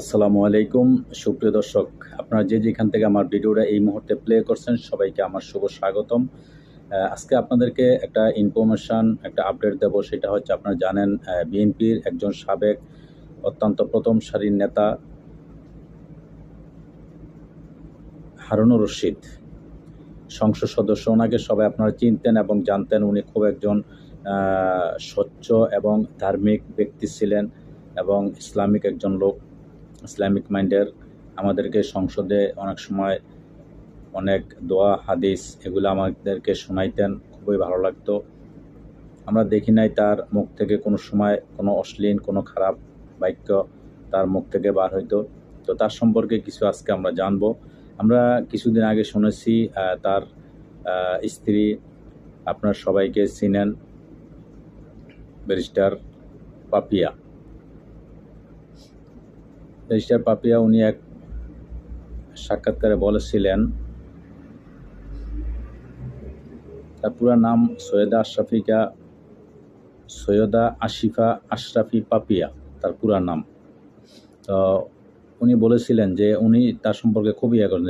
আসসালামু আলাইকুম। সুপ্রিয় দর্শক, আপনারা যে যেখান থেকে আমার ভিডিওটা এই মুহূর্তে প্লে করছেন, সবাইকে আমার শুভ স্বাগতম। আজকে আপনাদেরকে একটা ইনফরমেশন একটা আপডেট দেব। সেটা হচ্ছে, আপনারা জানেন বিএনপির একজন সাবেক, অত্যন্ত প্রথম সারির নেতা হারুনুর রশিদ। সংসদ সদস্য, ওনাকে সবাই আপনারা চিনতেন এবং জানতেন। উনি খুব একজন স্বচ্ছ এবং ধার্মিক ব্যক্তি ছিলেন এবং ইসলামিক একজন লোক। ইসলামিক মাইন্ডের আমাদেরকে সংসদে অনেক সময় অনেক দোয়া, হাদিস এগুলো আমাদেরকে শোনাইতেন, খুবই ভালো লাগতো। আমরা দেখি নাই তার মুখ থেকে কোনো সময় কোনো অশ্লীল, কোনো খারাপ বাক্য তার মুখ থেকে বার হইতো। তো তার সম্পর্কে কিছু আজকে আমরা জানব। আমরা কিছুদিন আগে শুনেছি তার স্ত্রী, আপনার সবাইকে চিনেন, ব্যারিস্টার পাপিয়া। ব্যারিস্টার পাপিয়া, উনি এক সাক্ষাৎকারে বলেছিলেন, তার পুরো নাম সৈয়দা আশরাফিকা, সৈয়দা আশিফা আশরাফি পাপিয়া, তার পুরা নাম। তো উনি বলেছিলেন যে উনি তার সম্পর্কে খুবই করেন।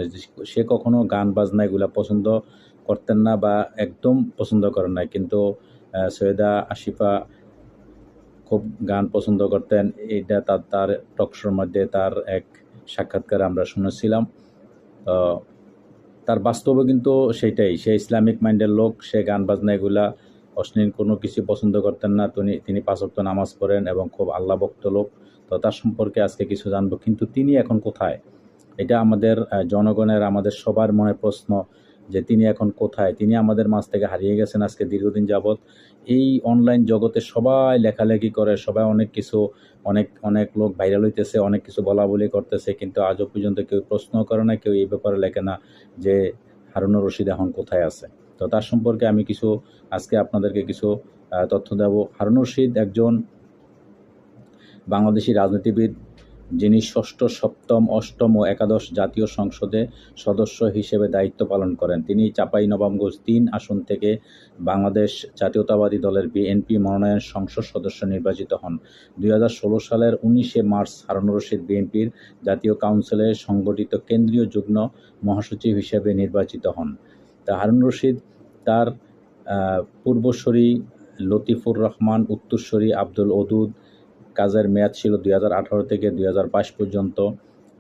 সে কখনো গান, বাজনা এগুলা পছন্দ করতেন না বা একদম পছন্দ করেন না কিন্তু সৈয়দা আশিফা খুব গান পছন্দ করতেন। এটা তার তার টকশোর মধ্যে তার এক সাক্ষাৎকার আমরা শুনেছিলাম। তো তার বাস্তবে কিন্তু সেটাই সে ইসলামিক মাইন্ডের লোক, সে গান বাজনা এগুলা অশ্লীল কোনো কিছু পছন্দ করতেন না। তিনি তিনি পাঁচক্ত নামাজ পড়েন এবং খুব আল্লাহ ভক্ত লোক। তো তার সম্পর্কে আজকে কিছু জানব। কিন্তু তিনি এখন কোথায়? এটা আমাদের জনগণের, আমাদের সবার মনে প্রশ্ন। যে তিনি এখন কোথায়? তিনি আমাদের মাঝ থেকে হারিয়ে গেছেন আজকে দীর্ঘদিন যাবৎ। এই অনলাইন জগতে সবাই লেখালেখি করে, সবাই অনেক কিছু, অনেক অনেক লোক ভাইরাল হইতেছে, অনেক কিছু বলা বলি করতেছে, কিন্তু আজও পর্যন্ত কেউ প্রশ্ন করে না, কেউ এই ব্যাপারে লেখে না যে হারুনুর রশিদ এখন কোথায় আছে। তো তার সম্পর্কে আমি কিছু আজকে আপনাদেরকে কিছু তথ্য দেব। হারুনুর রশিদ একজন বাংলাদেশি রাজনীতিবিদ যিনি ষষ্ঠ, সপ্তম, অষ্টম ও একাদশ জাতীয় সংসদে সদস্য হিসেবে দায়িত্ব পালন করেন। তিনি চাঁপাইনবাবগঞ্জ তিন আসন থেকে বাংলাদেশ জাতীয়তাবাদী দলের বিএনপি মনোনয়ন সংসদ সদস্য নির্বাচিত হন। দুই হাজার ষোলো সালের উনিশে মার্চ হারুনুর রশিদ বিএনপির জাতীয় কাউন্সিলে সংগঠিত কেন্দ্রীয় যুগ্ম মহাসচিব হিসেবে নির্বাচিত হন। তা হারুন রশিদ তার পূর্বসরী লতিফুর রহমান, উত্তরসরী আব্দুল ওদুদ কাজের মেয়াদ ছিল দুই হাজার আঠারো থেকে দুই হাজার বাইশ পর্যন্ত।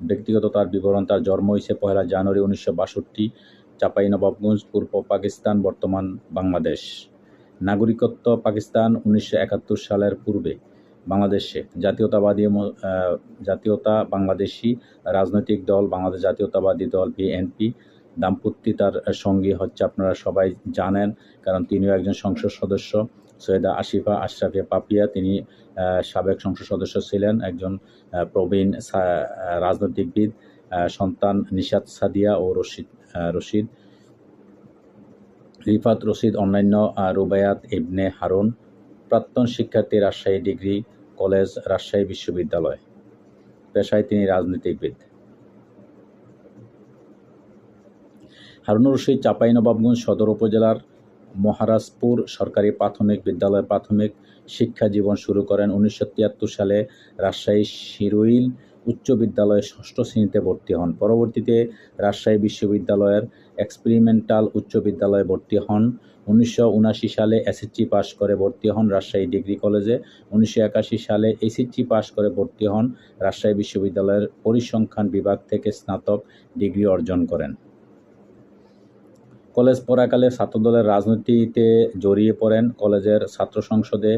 ব্যক্তিগত তার বিবরণ তার জন্ম হয়েছে পয়লা জানুয়ারি উনিশশো বাষট্টি, চাঁপাইনবাবগঞ্জ, পূর্ব পাকিস্তান, বর্তমান বাংলাদেশ। নাগরিকত্ব পাকিস্তান উনিশশো একাত্তর সালের পূর্বে বাংলাদেশে। জাতীয়তাবাদী জাতীয়তা বাংলাদেশি রাজনৈতিক দল, বাংলাদেশ জাতীয়তাবাদী দল, বিএনপি। দাম্পত্যি তার সঙ্গী হচ্ছে আপনারা সবাই জানেন, কারণ তিনিও একজন সংসদ সদস্য। সৈয়দা আশিফা আশরাফিয়া পাপিয়া। তিনি সাবেক সংসদ সদস্য ছিলেন, একজন প্রবীণ রাজনৈতিকবিদ সন্তান নিশাদ সাদিয়া ও রশিদ রশিদ। রিফাত রশিদ, অন্যান্য রুবায়াত ইবনে হারুন, প্রাক্তন শিক্ষার্থী, রাজশাহী ডিগ্রি কলেজ, রাজশাহী বিশ্ববিদ্যালয়। পেশায় তিনি রাজনীতিবিদ হারুন রশিদ চাঁপাইনবাবগঞ্জ সদর উপজেলার মহারাজপুর সরকারি প্রাথমিক বিদ্যালয়ে প্রাথমিক শিক্ষা জীবন শুরু করেন উনিশশো তিয়াত্তর সালে। রাজশাহী শিরুইল উচ্চ বিদ্যালয়ে ষষ্ঠ শ্রেণীতে ভর্তি হন। পরবর্তীতে রাজশাহী বিশ্ববিদ্যালয়ের এক্সপেরিমেন্টাল উচ্চ বিদ্যালয়ে ভর্তি হন। উনিশশো উনাশি সালে এসএসসি পাশ করে ভর্তি হন রাজশাহী ডিগ্রি কলেজে। উনিশশো একাশি সালে এসএসসি পাশ করে ভর্তি হন রাজশাহী বিশ্ববিদ্যালয়ের পরিসংখ্যান বিভাগ থেকে স্নাতক ডিগ্রি অর্জন করেন। কলেজ পড়াকালে ছাত্রদলের রাজনীতিতে জড়িয়ে পড়েন। কলেজের ছাত্র সংসদে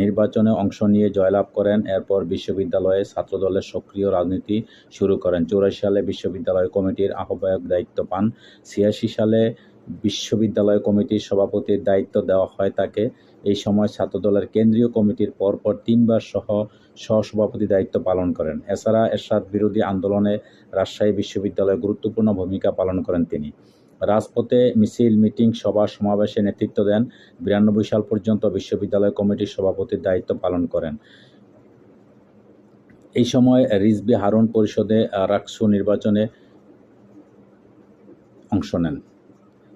নির্বাচনে অংশ নিয়ে জয়লাভ করেন। এরপর বিশ্ববিদ্যালয়ে ছাত্রদলের সক্রিয় রাজনীতি শুরু করেন। চৌরাশি সালে বিশ্ববিদ্যালয় কমিটির আহ্বায়ক দায়িত্ব পান। ছিয়াশি সালে বিশ্ববিদ্যালয় কমিটির সভাপতির দায়িত্ব দেওয়া হয় তাকে। এই সময় ছাত্রদলের কেন্দ্রীয় কমিটির পরপর তিনবার সহ সহসভাপতি দায়িত্ব পালন করেন। এছাড়া এরশাদ বিরোধী আন্দোলনে রাজশাহী বিশ্ববিদ্যালয়ে গুরুত্বপূর্ণ ভূমিকা পালন করেন তিনি। রাজপথে মিছিল, মিটিং, সভা, সমাবেশে নেতৃত্ব দেন বিরানব্বই সাল পর্যন্ত বিশ্ববিদ্যালয় কমিটির সভাপতির দায়িত্ব পালন করেন। এই সময় রিজবি হারুন পরিষদে রাকসু নির্বাচনে অংশ নেন।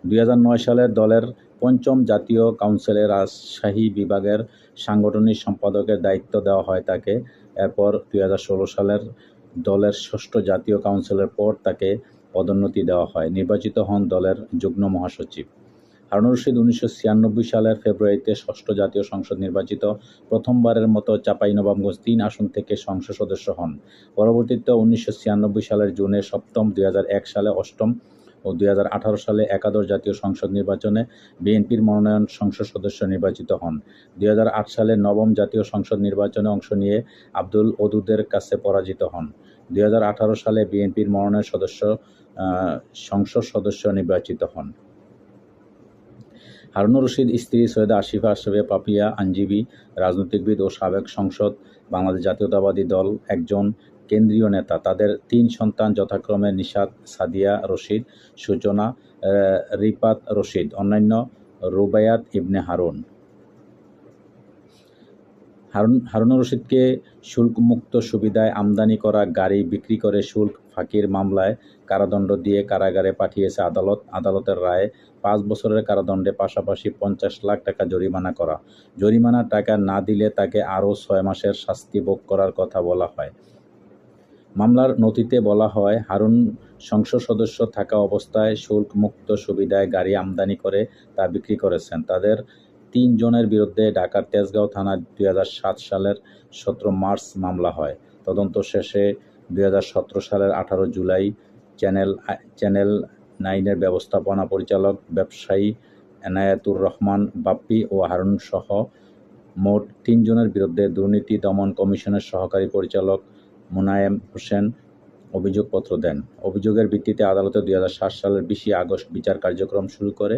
দুই হাজার নয় সালে দলের পঞ্চম জাতীয় কাউন্সিলে রাজশাহী বিভাগের সাংগঠনিক সম্পাদকের দায়িত্ব দেওয়া হয় তাকে। এরপর দুই হাজার ষোলো সালের দলের ষষ্ঠ জাতীয় কাউন্সিলের পর তাকে পদোন্নতি দেওয়া হয়। নির্বাচিত হন দলের যুগ্ম মহাসচিব। হারুনুর রশিদ উনিশশো ছিয়ানব্বই সালের ফেব্রুয়ারিতে ষষ্ঠ জাতীয় সংসদ নির্বাচিত, প্রথমবারের মতো চাঁপাইনবাবগঞ্জ তিন আসন থেকে সংসদ সদস্য হন। পরবর্তীতে উনিশশো ছিয়ানব্বই সালের জুনে সপ্তম, দুই হাজার এক সালে অষ্টম ও দুই হাজার আঠারো সালে একাদশ জাতীয় সংসদ নির্বাচনে বিএনপির মনোনয়ন সংসদ সদস্য নির্বাচিত হন। দুই হাজার আট সালে নবম জাতীয় সংসদ নির্বাচনে অংশ নিয়ে আব্দুল ওদুদের কাছে পরাজিত হন। দু হাজার আঠারো সালে বিএনপির মনোনয়ন সদস্য সংসদ সদস্য নির্বাচিত হন। হারুনুর রশিদ, স্ত্রী সৈয়দা আশিফা আশরাফিয়া পাপিয়া আইনজীবী রাজনৈতিকবিদ ও সাবেক সংসদ, বাংলাদেশ জাতীয়তাবাদী দল একজন কেন্দ্রীয় নেতা। তাদের তিন সন্তান যথাক্রমে নিশাদ সাদিয়া রশিদ সূচনা রিপাত রশিদ, অন্যান্য রুবায়াত ইবনে হারুন। হারুন হারুন রশিদকে শুল্কমুক্ত সুবিধায় আমদানি করা গাড়ি বিক্রি করে শুল্ক ফাঁকির মামলায় কারাদণ্ড দিয়ে কারাগারে পাঠিয়েছে আদালত। আদালতের রায়ে পাঁচ বছরের কারাদণ্ডে পাশাপাশি পঞ্চাশ লাখ টাকা জরিমানা করা। জরিমানার টাকা না দিলে তাকে আরও ছয় মাসের শাস্তি ভোগ করার কথা বলা হয়। মামলার নথিতে বলা হয়, হারুন সংসদ সদস্য থাকা অবস্থায় শুল্কমুক্ত সুবিধায় গাড়ি আমদানি করে তা বিক্রি করেছেন। তাদের তিনজনের বিরুদ্ধে ঢাকার তেজগাঁও থানায় দুই হাজার সাত সালের সতেরো মার্চ মামলা হয়। তদন্ত শেষে দুই হাজার সতেরো সালের আঠারো জুলাই চ্যানেল চ্যানেল নাইনের ব্যবস্থাপনা পরিচালক, ব্যবসায়ী এনায়েতুর রহমান, বাপ্পি ও হারুন সহ মোট তিনজনের বিরুদ্ধে দুর্নীতি দমন কমিশনের সহকারী পরিচালক মুনায়েম হোসেন অভিযোগপত্র দেন। অভিযোগের ভিত্তিতে আদালতে দুই হাজার সাত সালের বিশে আগস্ট বিচার কার্যক্রম শুরু করে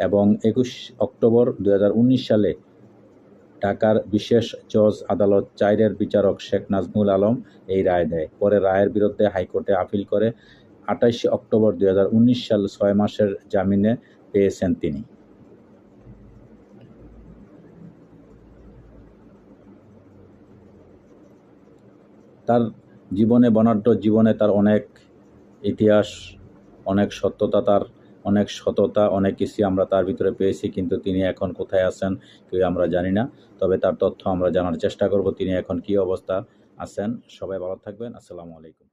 এবং একুশ অক্টোবর দু হাজার উনিশ সালে ঢাকার বিশেষ জজ আদালত চাইরের বিচারক শেখ নাজমুল আলম এই রায় দেয়। পরে রায়ের বিরুদ্ধে হাইকোর্টে আপিল করে আঠাইশে অক্টোবর দু হাজার উনিশ সাল ছয় মাসের জামিনে পেয়েছেন তিনি। তার জীবনে বনাঢ্য জীবনে তার অনেক ইতিহাস, অনেক সত্যতা তার অনেক সততা, অনেক কিছু আমরা তার ভিতরে পেয়েছি, কিন্তু তিনি এখন কোথায় আছেন কেউ আমরা জানি না। তবে তার তথ্য আমরা জানার চেষ্টা করব, তিনি এখন কি অবস্থা আছেন। সবাই ভালো থাকবেন, আসসালামু আলাইকুম।